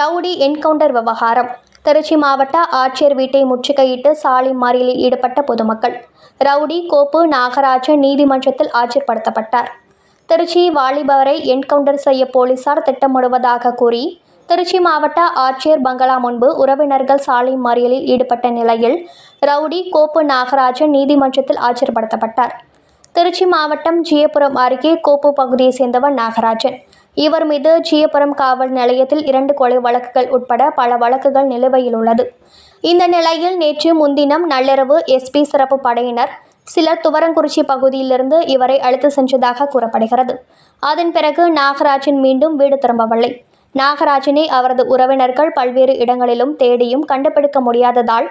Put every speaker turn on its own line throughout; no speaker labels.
Rowdy encounter விவகாரம். திருச்சி மாவட்ட ஆட்சியர் வீட்டை முற்றுகையிட்டு சாலை மறியலில் ஈடுபட்ட பொதுமக்கள். ரவுடி கோப்பு நாகராஜன் நீதிமன்றத்தில் ஆஜர்படுத்தப்பட்டார். திருச்சி வாலிபவரை என்கவுண்டர் செய்ய போலீசார் திட்டமிடுவதாக கூறி திருச்சி மாவட்ட ஆட்சியர் பங்களா முன்பு உறவினர்கள் சாலை மறியலில் ஈடுபட்ட நிலையில் ரவுடி கோப்பு நாகராஜன் நீதிமன்றத்தில் ஆஜர்படுத்தப்பட்டார். திருச்சி மாவட்டம் ஜியபுரம் அருகே கோப்பு பகுதியை சேர்ந்தவர் நாகராஜன். இவர் மீது ஜியபுரம் காவல் நிலையத்தில் இரண்டு கொலை வழக்குகள் உட்பட பல வழக்குகள் நிலுவையில் உள்ளது. இந்த நிலையில் நேற்று முன்தினம் நள்ளிரவு எஸ்பி சிறப்பு படையினர் சிலர் துவரங்குறிச்சி பகுதியிலிருந்து இவரை அழைத்து சென்றதாக கூறப்படுகிறது. அதன் பிறகு நாகராஜன் மீண்டும் வீடு திரும்பவில்லை. நாகராஜனை அவரது உறவினர்கள் பல்வேறு இடங்களிலும் தேடியும் கண்டுபிடிக்க முடியாததால்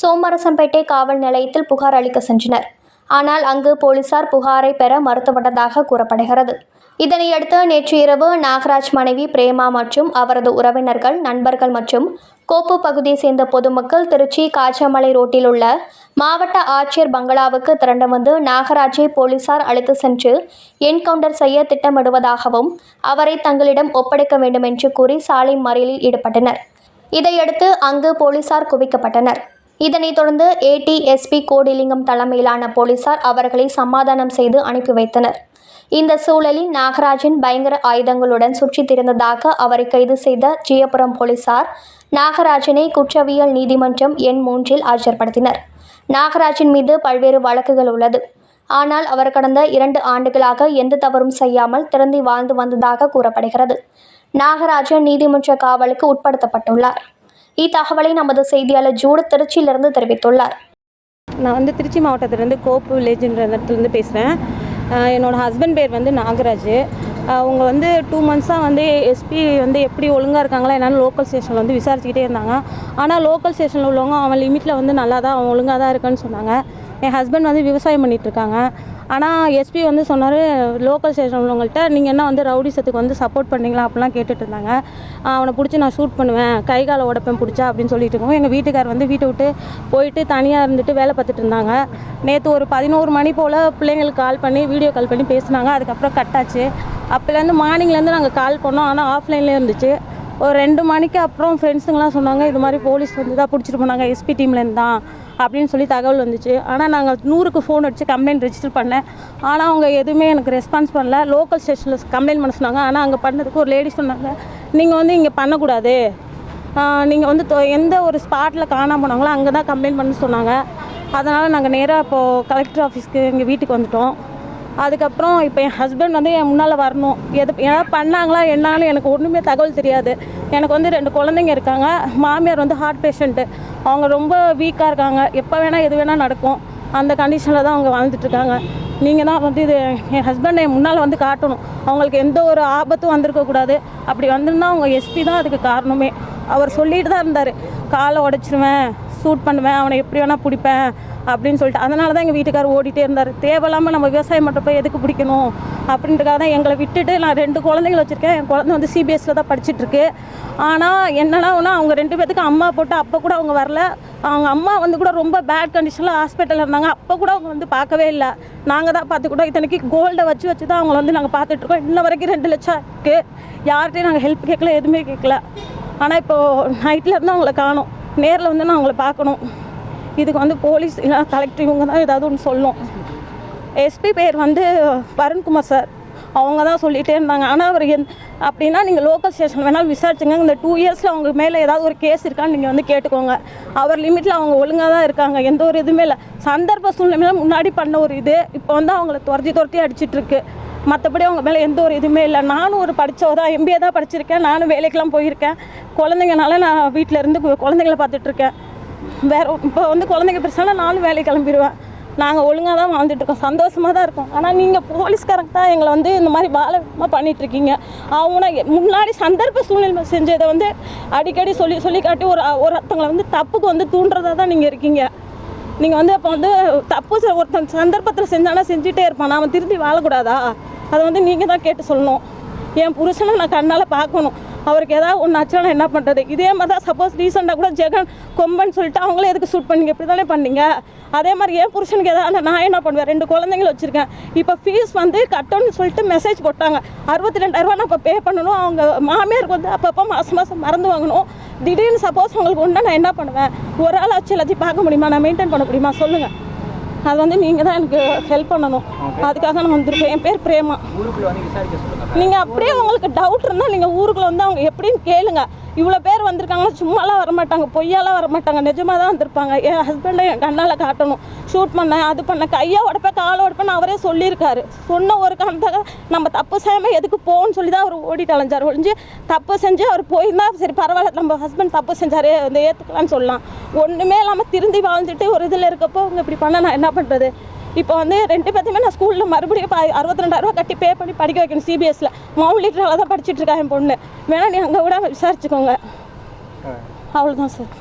சோமரசம்பேட்டை காவல் நிலையத்தில் புகார் அளிக்க சென்றனர். ஆனால் அங்கு போலீசார் புகாரை பெற மறுத்துவிட்டதாக கூறப்படுகிறது. இதனையடுத்து நேற்று இரவு நாகராஜ் மனைவி பிரேமா மற்றும் அவரது உறவினர்கள் நண்பர்கள் மற்றும் கோப்பு பகுதியை சேர்ந்த பொதுமக்கள் திருச்சி காச்சமலை ரோட்டில் உள்ள மாவட்ட ஆட்சியர் பங்களாவுக்கு திரண்டு வந்து நாகராஜை போலீசார் அழைத்து சென்று என்கவுண்டர் செய்ய திட்டமிடுவதாகவும் அவரை தங்களிடம் ஒப்படைக்க வேண்டும் என்று கூறி சாலை மறியலில் ஈடுபட்டனர். இதையடுத்து அங்கு போலீசார் குவிக்கப்பட்டனர். இதனைத் தொடர்ந்து ஏடிஎஸ்பி கோடிலிங்கம் தலைமையிலான போலீசார் அவர்களை சமாதானம் செய்து அனுப்பி வைத்தனர். இந்த சூழலில் நாகராஜன் பயங்கர ஆயுதங்களுடன் சுற்றித் திரிந்ததாக அவரை கைது செய்த ஜியபுரம் போலீசார் நாகராஜனை குற்றவியல் நீதிமன்றம் எண் மூன்றில் ஆஜர்படுத்தினர். நாகராஜன் மீது பல்வேறு வழக்குகள் உள்ளது. ஆனால் அவர் கடந்த இரண்டு ஆண்டுகளாக எந்த தவறும் செய்யாமல் திறந்தி வாழ்ந்து வந்ததாக கூறப்படுகிறது. நாகராஜன் நீதிமன்ற காவலுக்கு உட்படுத்தப்பட்டுள்ளார். இத்தகவலை நமது செய்தியாளர் ஜூடு திருச்சியிலிருந்து தெரிவித்துள்ளார்.
நான் வந்து திருச்சி மாவட்டத்திலிருந்து கோப்பு வில்லேஜ்ன்ற இடத்துலேருந்து பேசுகிறேன் என்னோடய ஹஸ்பண்ட் பேர் வந்து நாகராஜ். அவங்க வந்து டூ மந்த்ஸாக வந்து எஸ்பி வந்து எப்படி ஒழுங்காக இருக்காங்களா என்னென்னு லோக்கல் ஸ்டேஷனில் வந்து விசாரிச்சுக்கிட்டே இருந்தாங்க. ஆனால் லோக்கல் ஸ்டேஷனில் உள்ளவங்க அவன் லிமிட்டில் வந்து நல்லா தான் அவன் ஒழுங்காக தான் இருக்குன்னு சொன்னாங்க. என் ஹஸ்பண்ட் வந்து விவசாயம் பண்ணிகிட்ருக்காங்க ஆனால் எஸ்பி வந்து சொன்னார் லோக்கல் ஸ்டேஷன் உள்ளவங்கள்ட்ட நீங்கள் என்ன வந்து ரவுடிசத்துக்கு வந்து சப்போர்ட் பண்ணீங்களா அப்படிலாம் கேட்டுட்டு இருந்தாங்க. அவனை பிடிச்சி நான் ஷூட் பண்ணுவேன். கை காலை உடப்பேன் பிடிச்சா அப்படின்னு சொல்லிட்டு இருக்கோம் எங்கள் வீட்டுக்கார் வந்து வீட்டை விட்டு போயிட்டு தனியாக இருந்துட்டு வேலை பார்த்துட்டு இருந்தாங்க. நேற்று ஒரு பதினோரு மணி போல் பிள்ளைங்களுக்கு கால் பண்ணி வீடியோ கால் பண்ணி பேசினாங்க. அதுக்கப்புறம் கட்டாச்சு அப்போலேருந்து மார்னிங்லேருந்து நாங்கள் கால் பண்ணோம். ஆனால் ஆஃப்லைன்லேயே இருந்துச்சு. ஒரு ரெண்டு மணிக்கு அப்புறம் ஃப்ரெண்ட்ஸுங்களாம் சொன்னாங்க இது மாதிரி போலீஸ் வந்து தான் பிடிச்சிட்டு போனாங்க எஸ்பி டீம்லேருந்து தான் அப்படின்னு சொல்லி தகவல் வந்துச்சு. ஆனால் நாங்கள் நூறுக்கு ஃபோன் அடித்து கம்ப்ளைண்ட் ரெஜிஸ்டர் பண்ணேன் ஆனால் அவங்க எதுவுமே எனக்கு ரெஸ்பான்ஸ் பண்ணல. லோக்கல் ஸ்டேஷனில் கம்ப்ளைண்ட் பண்ண சொன்னாங்க. ஆனால் அங்கே பண்ணதுக்கு ஒரு லேடி சொன்னாங்க நீங்கள் வந்து இங்கே பண்ணக்கூடாது. நீங்கள் வந்து தொ- எந்த ஒரு ஸ்பாட்டில் காணாம போனாங்களோ அங்கே தான் கம்ப்ளைண்ட் பண்ண சொன்னாங்க. அதனால் நாங்கள் நேராக இப்போது கலெக்டர் ஆஃபீஸ்க்கு எங்கள் வீட்டுக்கு வந்துட்டோம். அதுக்கப்புறம் இப்போ என் ஹஸ்பண்ட் வந்து என் முன்னால் வரணும். எது ஏதாவது பண்ணாங்களா என்னான்னு எனக்கு ஒன்றுமே தகவல் தெரியாது. எனக்கு வந்து ரெண்டு குழந்தைங்க இருக்காங்க. மாமியார் வந்து ஹார்ட் பேஷண்ட்டு அவங்க ரொம்ப வீக்காக இருக்காங்க. எப்போ வேணால் எது வேணால் நடக்கும். அந்த கண்டிஷனில் தான் அவங்க வாழ்ந்துட்டுருக்காங்க நீங்கள் தான் வந்து இது என் ஹஸ்பண்ட் என் முன்னால் வந்து காட்டணும். அவங்களுக்கு எந்த ஒரு ஆபத்தும் வந்திருக்கக்கூடாது அப்படி வந்திருந்தால் அவங்க எஸ்பி தான் அதுக்கு காரணமே. அவர் சொல்லிட்டு தான் இருந்தார். காலை உடச்சிருவேன் சூட் பண்ணுவேன் அவனை எப்படி வேணால் பிடிப்பேன். அப்படின்னு சொல்லிட்டு அதனால தான் எங்கள் வீட்டுக்கார் ஓடிட்டே இருந்தார். தேவையில்லாமல் நம்ம விவசாயம் பண்ணுறப்ப எதுக்கு பிடிக்கணும்? அப்படின்றக்காக தான் எங்களை விட்டுட்டு நான் ரெண்டு குழந்தைகள் வச்சுருக்கேன். என் குழந்தை வந்து சிபிஎஸ்சியில் தான் படிச்சுட்ருக்கு. ஆனால் என்னன்னா அவங்க ரெண்டு பேத்துக்கு அம்மா போட்டு அப்போ கூட அவங்க வரல. அவங்க அம்மா வந்து கூட ரொம்ப பேட் கண்டிஷனில் ஹாஸ்பிட்டலில் இருந்தாங்க. அப்போ கூட அவங்க வந்து பார்க்கவே இல்லை. நாங்கள் தான் பார்த்து கூட இத்தனைக்கு கோல்டை வச்சு வச்சு தான் அவங்கள வந்து நாங்கள் பார்த்துட்ருக்கோம். இன்ன வரைக்கும் ரெண்டு லட்சம் இருக்குது யார்கிட்டையும் நாங்கள் ஹெல்ப் கேட்கல எதுவுமே கேட்கல. ஆனால் இப்போது நைட்டில் இருந்து அவங்கள காணும். நேரில் வந்து நான் அவங்கள பார்க்கணும். இதுக்கு வந்து போலீஸ் இல்லை கலெக்டர் இவங்க தான் ஏதாவது ஒன்று சொல்லும். எஸ்பி பேர் வந்து வருண்குமார் சார். அவங்க தான் சொல்லிகிட்டே இருந்தாங்க. ஆனால் அவர் எந் அப்படின்னா நீங்கள் லோக்கல் ஸ்டேஷன் வேணாலும் விசாரிச்சுங்க. இந்த டூ இயர்ஸில் அவங்க மேலே ஏதாவது ஒரு கேஸ் இருக்கான்னு நீங்கள் வந்து கேட்டுக்கோங்க. அவர் லிமிட்டில் அவங்க ஒழுங்காக தான் இருக்காங்க. எந்த ஒரு இதுவுமே இல்லை. சந்தர்ப்ப சூழ்நிலையில முன்னாடி பண்ண ஒரு இது இப்போ வந்து அவங்கள துரத்தி துரத்தி அடிச்சிட்ருக்கு மற்றபடி அவங்க மேலே எந்த ஒரு இதுவுமே இல்லை. நானும் ஒரு படித்தவ தான் எம்பிஏ தான் படிச்சிருக்கேன். நானும் வேலைக்கெல்லாம் போயிருக்கேன். குழந்தைங்கனால நான் வீட்டில் இருந்து கு- குழந்தைங்கள பார்த்துட்ருக்கேன் வேறு இப்போ வந்து குழந்தைங்க பிரச்சனை நானும் வேலைக்கு கிளம்பிடுவேன் நாங்கள் ஒழுங்காக தான் வாழ்ந்துட்டுருக்கோம் சந்தோஷமாக தான் இருக்கோம். ஆனால் நீங்கள் போலீஸ்காரங்க தான் எங்களை வந்து இந்த மாதிரி பாலமாக பண்ணிகிட்ருக்கீங்க அவங்க முன்னாடி சந்தர்ப்ப சூழ்நிலை செஞ்சதை வந்து அடிக்கடி சொல்லி சொல்லி காட்டி ஒரு ஒருத்தவங்களை வந்து தப்புக்கு வந்து தூண்டுறதா தான் நீங்கள் இருக்கீங்க. நீங்கள் வந்து அப்போ வந்து தப்பு செ- ஒருத்தன் சந்தர்ப்பத்தில் செஞ்சானா செஞ்சுட்டே இருப்பான். அவன் திரும்பி வாழக்கூடாதா? அதை வந்து நீங்கள் தான் கேட்டு சொல்லணும். என் புருஷனை நான் கண்ணால் பார்க்கணும். அவருக்கு ஏதாவது ஒன்று ஆச்சுன்னா என்ன பண்ணுறது இதே மாதிரி தான் சப்போஸ் ரீசெண்டாக கூட ஜெகன் கொம்பன் சொல்லிட்டு அவங்களே எதுக்கு ஷூட் பண்ணீங்க? இப்படி தானே பண்ணீங்க? அதே மாதிரி என் புருஷனுக்கு ஏதாவது நான் என்ன பண்ணுவேன்? ரெண்டு குழந்தைங்கள வச்சுருக்கேன். இப்போ ஃபீஸ் வந்து கட்டணும்னு சொல்லிட்டு மெசேஜ் போட்டாங்க. அறுபத்தி ரெண்டாயிரரூவா நான் இப்போ பே பண்ணணும். அவங்க மாமியாருக்கு வந்து அப்பப்போ மாதம் மாதம் மறந்து வாங்கணும். திடீர்னு சப்போஸ் உங்களுக்கு உண்டா நான் என்ன பண்ணுவேன்? ஒரு ஆள் ஆச்சு எல்லாத்தையும் பார்க்க முடியுமா? நான் மெயின்டைன் பண்ண முடியுமா? சொல்லுங்கள் அது வந்து நீங்கள் தான் எனக்கு ஹெல்ப் பண்ணணும். அதுக்காக நான் வந்திருக்கேன். என் பேர் பிரேமா. நீங்கள் அப்படியே உங்களுக்கு டவுட் இருந்தால் நீங்கள் ஊருக்குள்ள வந்து அவங்க எப்படின்னு கேளுங்க. இவ்வளோ பேர் வந்திருக்காங்க சும்மாலாம் வரமாட்டாங்க பொய்யாலாம் வரமாட்டாங்க. நிஜமாக தான் வந்திருப்பாங்க. என் ஹஸ்பண்டை என் கண்ணால் காட்டணும். ஷூட் பண்ணேன் அது பண்ணேன் கையை உடப்பேன் காலை உடப்பேன்னு அவரே சொல்லியிருக்காரு. சொன்ன ஒரு காரணத்தாக நம்ம தப்பு செய்யாமல் எதுக்கு போகணும்னு சொல்லி தான் அவர் ஓடிட்டு அலைஞ்சார். ஒழிஞ்சு தப்பு செஞ்சு அவர் போயிருந்தா சரி பரவாயில்ல நம்ம ஹஸ்பண்ட் தப்பு செஞ்சார் வந்து ஏற்றுக்கலாம்னு சொல்லலாம். ஒன்றுமே இல்லாமல் திருந்தி வாழ்ந்துட்டு ஒரு இதில் இருக்கப்போ அவங்க இப்படி பண்ண நான் என்ன பண்ணுறது இப்போ வந்து ரெண்டு பேர்த்தையுமே நான் ஸ்கூலில் மறுபடியும் ப அறுபத்தி ரெண்டாயிரரூவா கட்டி பே பண்ணி படிக்க வைக்கணும் சிபிஎஸ்சியில் மவுண்ட் லிட்டரில் தான் படிச்சிட்டு இருக்கா என் பொண்ணு. வேணா நீ அங்கே கூட விசாரிச்சுக்கோங்க. அவ்வளோதான் சார்